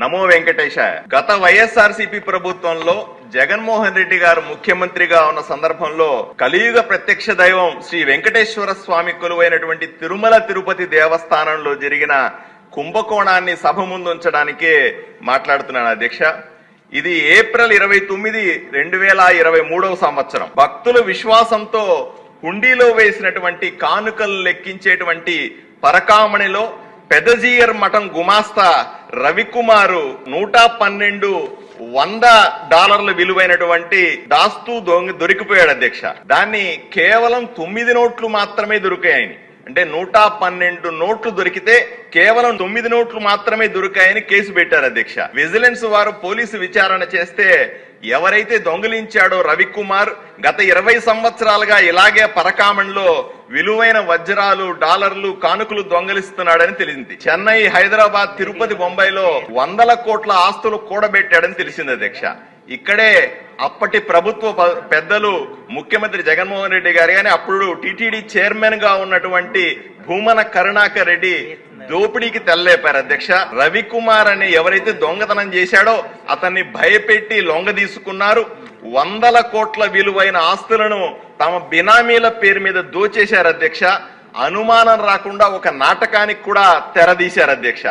నమో వెంకటేశ. గత వైఎస్ఆర్సీపీ ప్రభుత్వంలో జగన్మోహన్ రెడ్డి గారు ముఖ్యమంత్రిగా ఉన్న సందర్భంలో కలియుగ ప్రత్యక్ష దైవం శ్రీ వెంకటేశ్వర స్వామి కొలువైనటువంటి తిరుమల తిరుపతి దేవస్థానంలో జరిగిన కుంభకోణాన్ని సభ ముందు ఉంచడానికే మాట్లాడుతున్నాను అధ్యక్ష. ఇది ఏప్రిల్ ఇరవై తొమ్మిది రెండు వేల ఇరవై మూడవ సంవత్సరం. భక్తులు విశ్వాసంతో హుండీలో వేసినటువంటి కానుకలు లెక్కించేటువంటి పరకామణిలో పెదజీయర్ మఠం గుమాస్తా రవికుమారు నూట పన్నెండు వంద డాలర్ల విలువైనటువంటి దాస్తు దొంగ దొరికిపోయాడు అధ్యక్ష. దాన్ని కేవలం తొమ్మిది నోట్లు మాత్రమే దొరికాయని అంటే నూట పన్నెండు నోట్లు దొరికితే కేవలం తొమ్మిది నోట్లు మాత్రమే దొరికాయని కేసు పెట్టారు అధ్యక్ష. విజిలెన్స్ వారు పోలీసు విచారణ చేస్తే ఎవరైతే దొంగిలించాడో రవికుమార్ గత ఇరవై సంవత్సరాలుగా ఇలాగే పరకామణిలో విలువైన వజ్రాలు డాలర్లు కానుకలు దొంగలిస్తున్నాడని తెలిసింది. చెన్నై హైదరాబాద్ తిరుపతి బొంబాయిలో వందల కోట్ల ఆస్తులు కూడబెట్టాడని తెలిసింది అధ్యక్ష. ఇక్కడే అప్పటి ప్రభుత్వ ప- పెద్దలు ముఖ్యమంత్రి జగన్మోహన్ రెడ్డి గారు కానీ అప్పుడు టిటిడి చైర్మన్గా ఉన్నటువంటి భూమన కరుణాకర్ రెడ్డి దోపిడీకి తెల్లేపారు అధ్యక్ష. రవికుమార్ అనే ఎవరైతే దొంగతనం చేశాడో అతన్ని భయపెట్టి లొంగ తీసుకున్నారు. వందల కోట్ల విలువైన ఆస్తులను తమ బినామీల పేరు మీద దోచేశారు అధ్యక్ష. అనుమానం రాకుండా ఒక నాటకానికి కూడా తెరదీశారు అధ్యక్ష.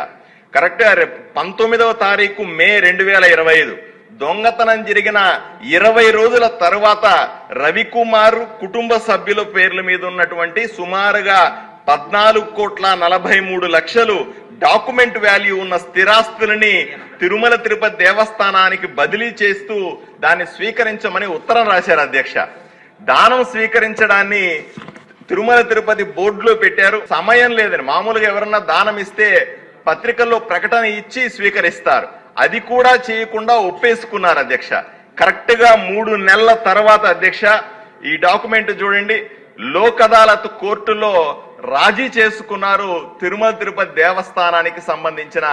కరెక్ట్ పంతొమ్మిదవ తారీఖు మే రెండు వేల ఇరవై ఐదు. దొంగతనం జరిగిన ఇరవై రోజుల తర్వాత రవికుమార్ కుటుంబ సభ్యుల పేర్ల మీద ఉన్నటువంటి సుమారుగా పద్నాలుగు కోట్ల నలభై మూడు లక్షలు డాక్యుమెంట్ వాల్యూ ఉన్న స్థిరాస్తులని తిరుమల తిరుపతి దేవస్థానానికి బదిలీ చేస్తూ దాన్ని స్వీకరించమని ఉత్తరం రాశారు అధ్యక్ష. దానం స్వీకరించడాన్ని తిరుమల తిరుపతి బోర్డులో పెట్టారు. సమయం లేదని మామూలుగా ఎవరన్నా దానం ఇస్తే పత్రికల్లో ప్రకటన ఇచ్చి స్వీకరిస్తారు. అది కూడా చేయకుండా ఒప్పేసుకున్నారు అధ్యక్ష. కరెక్ట్గా మూడు నెలల తర్వాత అధ్యక్ష ఈ డాక్యుమెంట్ చూడండి లోక్ అదాలత్ కోర్టులో రాజీ చేసుకున్నారు తిరుమల తిరుపతి దేవస్థానానికి సంబంధించిన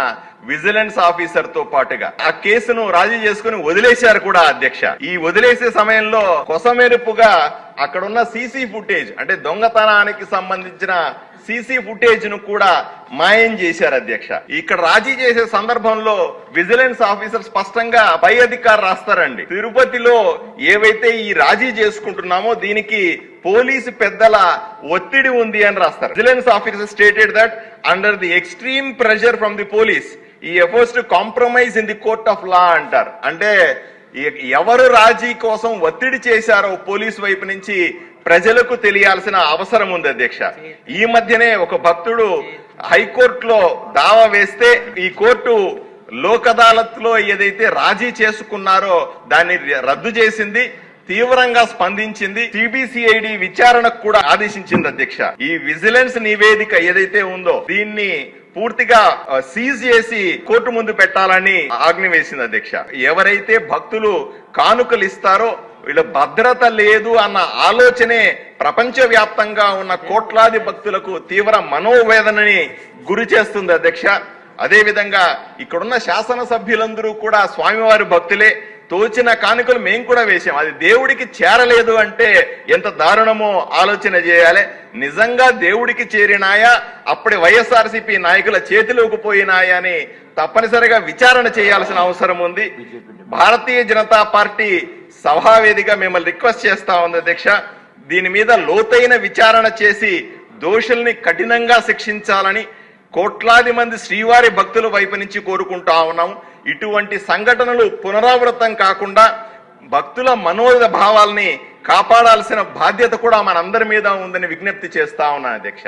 విజిలెన్స్ ఆఫీసర్తో పాటుగా. ఆ కేసును రాజీ చేసుకుని వదిలేశారు కూడా అధ్యక్ష. ఈ వదిలేసే సమయంలో కొసమెరుపుగా అక్కడున్న సీసీ ఫుటేజ్ అంటే దొంగతనానికి సంబంధించిన సీసీ ఫుటేజ్ను కూడా మాయం చేశారు అధ్యక్ష. ఇక్కడ రాజీ చేసే సందర్భంలో విజిలెన్స్ ఆఫీసర్ స్పష్టంగా పై అధికారు రాస్తారండి. తిరుపతిలో ఏవైతే ఈ రాజీ చేసుకుంటున్నామో దీనికి పోలీసు పెద్దల ఒత్తిడి ఉంది అని రాస్తారు. Vigilance officer stated that under the extreme pressure from the police ఈ efforts to compromise in the court of law అంటారు. అంటే ఎవరు రాజీ కోసం ఒత్తిడి చేశారో పోలీస్ వైపు నుంచి ప్రజలకు తెలియాల్సిన అవసరం ఉంది అధ్యక్ష. ఈ మధ్యనే ఒక భక్తుడు హైకోర్టులో దావా వేస్తే ఈ కోర్టు లోక్ అదాలత్లో ఏదైతే రాజీ చేసుకున్నారో దాన్ని రద్దు చేసింది తీవ్రంగా స్పందించింది. సిబిసిఐడి విచారణకు కూడా ఆదేశించింది అధ్యక్ష. ఈ విజిలెన్స్ నివేదిక ఏదైతే ఉందో దీన్ని పూర్తిగా సీజ్ చేసి కోర్టు ముందు పెట్టాలని ఆజ్ఞ వేసింది అధ్యక్ష. ఎవరైతే భక్తులు కానుకలు ఇస్తారో వీళ్ళ భద్రత లేదు అన్న ఆలోచనే ప్రపంచవ్యాప్తంగా ఉన్న కోట్లాది భక్తులకు తీవ్ర మనోవేదనని గురి చేస్తుంది అధ్యక్ష. అదేవిధంగా ఇక్కడున్న శాసనసభ్యులందరూ కూడా స్వామివారి భక్తులే. తోచిన కానుకలు మేము కూడా వేసాం అది దేవుడికి చేరలేదు అంటే ఎంత దారుణమో ఆలోచన చేయాలి. నిజంగా దేవుడికి చేరినాయా? అప్పటి వైఎస్ఆర్సీపీ నాయకుల చేతిలోకి పోయినాయా అని తప్పనిసరిగా విచారణ చేయాల్సిన అవసరం ఉంది. భారతీయ జనతా పార్టీ సభావేదిక మిమ్మల్ని రిక్వెస్ట్ చేస్తా ఉంది అధ్యక్ష. దీని మీద లోతైన విచారణ చేసి దోషుల్ని కఠినంగా శిక్షించాలని కోట్లాది మంది శ్రీవారి భక్తుల వైపు నుంచి కోరుకుంటా ఉన్నాము ఇటువంటి సంఘటనలు పునరావృతం కాకుండా భక్తుల మనోద భావాల్ని కాపాడాల్సిన బాధ్యత కూడా మనందరి మీద ఉందని విజ్ఞప్తి చేస్తా ఉన్నాను అధ్యక్ష.